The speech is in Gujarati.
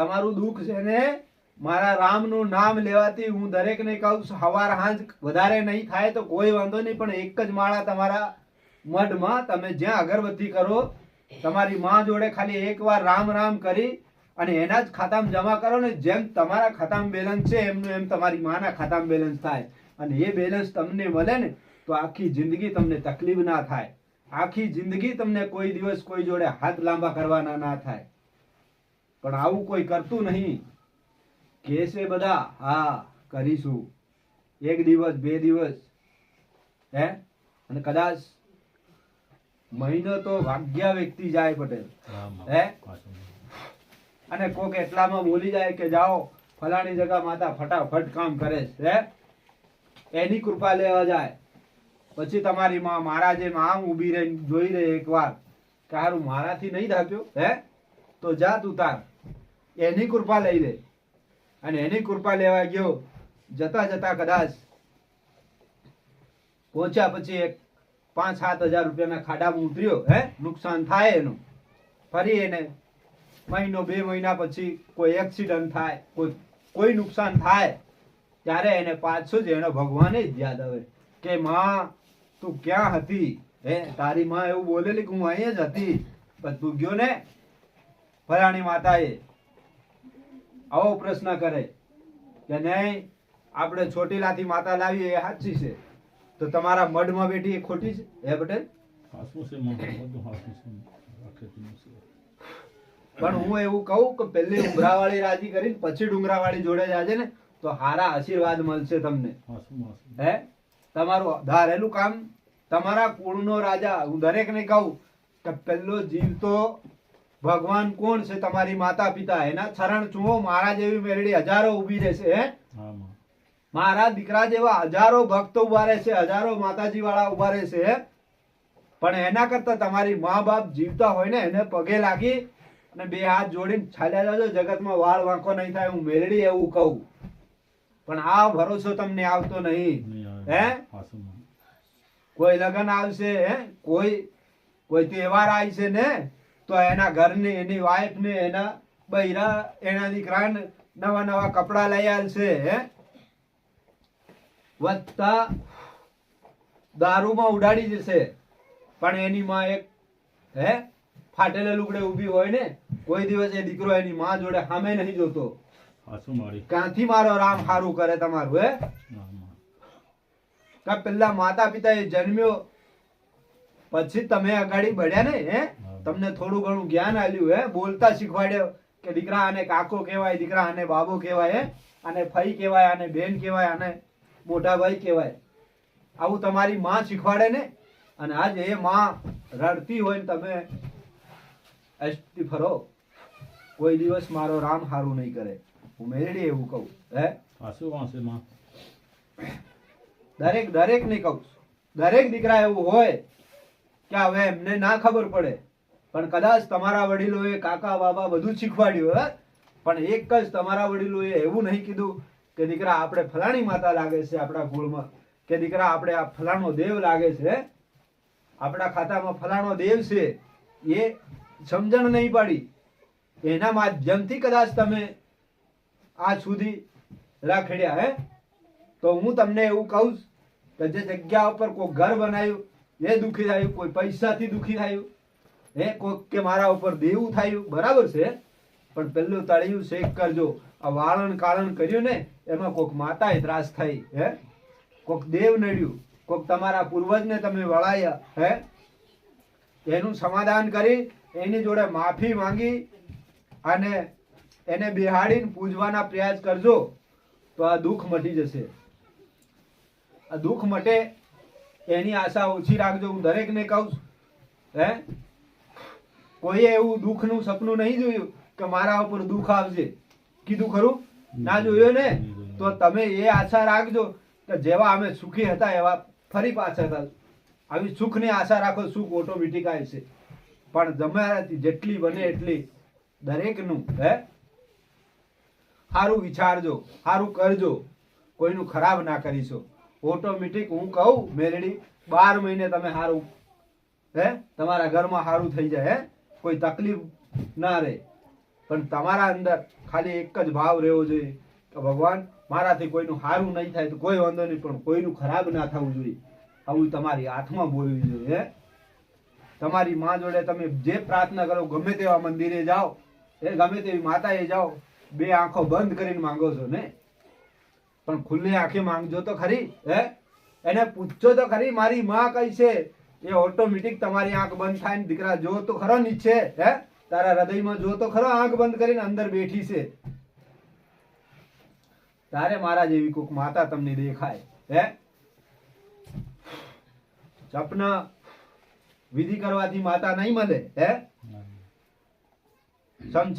તમારું દુઃખ છે ને મારા રામનું નામ લેવાથી હું દરેકને કહું છું, હવાર હાંજ વધારે નહીં થાય તો કોઈ વાંધો નહીં, પણ એક જ માળા તમારા મઢમાં તમે જ્યાં અગરબત્તી કરો, તમારી માં જોડે ખાલી એકવાર રામ રામ કરી અને એના જ ખાતામાં જમા કરો ને જેમ તમારા ખાતામાં બેલેન્સ છે, એમનું એમ તમારી માના ખાતામાં બેલેન્સ થાય. અને એ બેલેન્સ તમને મળે ને તો આખી જિંદગી તમને તકલીફ ના થાય. આખી જિંદગી તમને કોઈ દિવસ કોઈ જોડે હાથ લાંબા કરવાના ના થાય. પણ આવું કોઈ કરતું નહીં. કે બધા? હા કરીશું. એક દિવસ બે દિવસ. હે? અને કદાચ મહિનો તો ભાગ્યા વ્યક્તિ જાય પટેલ. હે અને કોક એટલામાં બોલી જાય કે જાઓ ફલાણી જગા માતા ફટાફટ કામ કરે છે હે? એની કૃપા લેવા જાય. પછી તમારી માં મારા જેમ આમ ઊભી રહી જોઈ રહે એકવાર કે હારું મારાથી નહીં થાક્યો હે? તો જા તું તાર એની કૃપા લઈ લે. અને એની કૃપા લેવા ગયો, જતા જતા કદાચ પહોંચ્યા પછી એક પાંચ સાત હજાર રૂપિયાના ખાડામાં ઉતર્યો, હે? નુકસાન થાય એનું. ફરી એને મહિનો, બે મહિના પછી કોઈ એક્સિડન્ટ થાય, કોઈ કોઈ નુકસાન થાય, ત્યારે એને પાછું જ એનો ભગવાને જ યાદ આવે કે, માં, તું ક્યાં હતી? હે, તારી માં એવું બોલેલી કે હું અહીંયા જ હતી. પણ તું ગયો ને ફરાણી માતાએ આવો પ્રશ્ન કરે કે નહીં આપણે ચોટીલાથી માતા લાવી એ સાચી છે. તો તમારા મઢમાં બેઠી એ ખોટી છે? હે પટેલ? પણ હું એવું કહું કે પહેલી ઉમરાવાળી રાજી કરીને પછી ડુંગરાવાળી જોડે જાજે ને તો હારા આશીર્વાદ મળશે તમને. હે? તમારું ધારેલું કામ તમારા કુળનો રાજા હું દરેકને કહું કે પહેલો જીવ તો ભગવાન કોણ છે તમારી માતા પિતા એના ચરણ ચૂવો મારા જેવી મેરડી હજારો ઊભી રહેશે હે? મારા દીકરા જેવા હજારો ભક્તો ઊભા રહેશે હજારો માતાજી વાળા ઊભા રહેશે હે? પણ એના કરતા તમારી મા બાપ જીવતા હોય ને એને પગે લાગી અને બે હાથ જોડીને છાલ્યા જાજો જગતમાં વાળ વાંકો નહીં થાય હું મેરડી એવું કહું. પણ આ ભરોસો તમને આવતો નહીં હે? કોઈ લગ્ન આવશે હે? કોઈ કોઈ તહેવાર આવશે ને? તો એના ઘરની એની વાઈફ ને એના બૈરા એના દીકરાને નવા નવા કપડા લઈ આવશે હે? વધતા દારૂમાં ઉડાડી જશે પણ એની માં એક હે? ફાટેલા લુગડે ઊભી હોય ને કોઈ દિવસ એ દીકરો એની માં જોડે સામે નહીં જોતો. ક્યાંથી મારો રામ સારું કરે તમારું હે? પેલા માતા પિતા એ જન્મ્યો પછી તમે અગાડી બળ્યા ને હે? તમને થોડું ઘણું જ્ઞાન આલ્યું હે? બોલતા શીખવાડ્યો કે દીકરા આને કાકો કહેવાય દીકરા આને બાબો કહેવાય આને ફઈ કહેવાય આને બેન કહેવાય આને મોટા ભાઈ કહેવાય. આવું તમારી માં શીખવાડે ને? અને આજ એ માં રડતી હોય ને તમે એસટી ફરો. કોઈ દિવસ મારો રામ હારું નહીં કરે. હું મેરડી એવું કહું હે? દરેક દરેક ને કહું છું. દરેક દીકરા એવું હોય કે હવે એમને ના ખબર પડે. પણ કદાચ તમારા વડીલોએ કાકા, બાબા બધું શીખવાડ્યું, હે? પણ એક જ તમારા વડીલોએ એવું નહીં કીધું કે દીકરા, આપણે ફલાણી માતા લાગે છે આપણા કુળમાં, કે દીકરા, આપણે આ ફલાણો દેવ લાગે છે. આપણા ખાતામાં ફલાણો દેવ છે, એ સમજણ નહીં પાડી. એના માધ્યમથી કદાચ તમે આજ સુધી રાખડ્યા, હે? તો હું તમને એવું કહું કે જે જગ્યા ઉપર કોઈ ઘર બનાવ્યું, એ દુઃખી થયું, કોઈ પૈસાથી દુઃખી થયું હે કોઈક કે મારા ઉપર દેવું થયું, બરાબર છે? પણ પેલું તળિયું શેક કરજો. આ વાળણ કાળણ કર્યું ને, એમાં કોઈક માતાએ ત્રાસ થઈ, હે? કોઈક દેવ નડ્યું કોઈક તમારા પૂર્વજને તમે વળાયા, હે? એનું સમાધાન કરી, એની જોડે માફી માંગી અને એને બિહાડીને પૂજવાના પ્રયાસ કરજો, તો આ દુઃખ મટી જશે. આ દુઃખ મટે, એની આશા ઓછી રાખજો. હું દરેકને કહું છું, હે? કોઈએ એવું દુઃખનું સપનું નહીં જોયું કે મારા ઉપર દુઃખ આવશે. કીધું ખરું? ના જોયું ને? તો તમે એ આશા રાખજો કે જેવા અમે સુખી હતા એવા ફરી પાછા હતા. આવી સુખની આશા રાખો સુખ ઓટોમેટિક આવશે પણ તમારાથી જેટલી બને એટલી દરેકનું હે? સારું વિચારજો સારું કરજો. કોઈનું ખરાબ ના કરીશો. ઓટોમેટિક હું કહું મેરડી બાર મહિને તમે સારું હે? તમારા ઘરમાં સારું થઈ જાય હે? કોઈ તકલીફ ના રહે. પણ તમારા અંદર ખાલી એક જ ભાવ રહેવો જોઈએ કે ભગવાન, મારાથી કોઈનું સારું નહીં થાય તો કોઈ વાંધો નહીં, પણ કોઈનું ખરાબ ના થવું જોઈએ. આવું તમારી હાથમાં બોલવી જોઈએ તમારી માં જોડે તમે જે પ્રાર્થના કરો, ગમે તેવા મંદિરે જાઓ એ ગમે તેવી માતાએ જાઓ, બે આંખો બંધ કરીને માંગો છો ને? પણ ખુલ્લી આંખે માંગજો તો ખરી, હે. એને પૂછજો તો ખરી, મારી માં કઈ છે? એ ઓટોમેટિક તમારી આંખ બંધ થાય ને દીકરા જો તો ખરો નીચે હે? તારા હૃદયમાં જો તો ખરો આંખ બંધ કરીને અંદર બેઠી છે. તારે મારા જેવી કોક માતા તમને દેખાય હે? સપના વિધિ કરવાથી માતા નહીં મળે હે?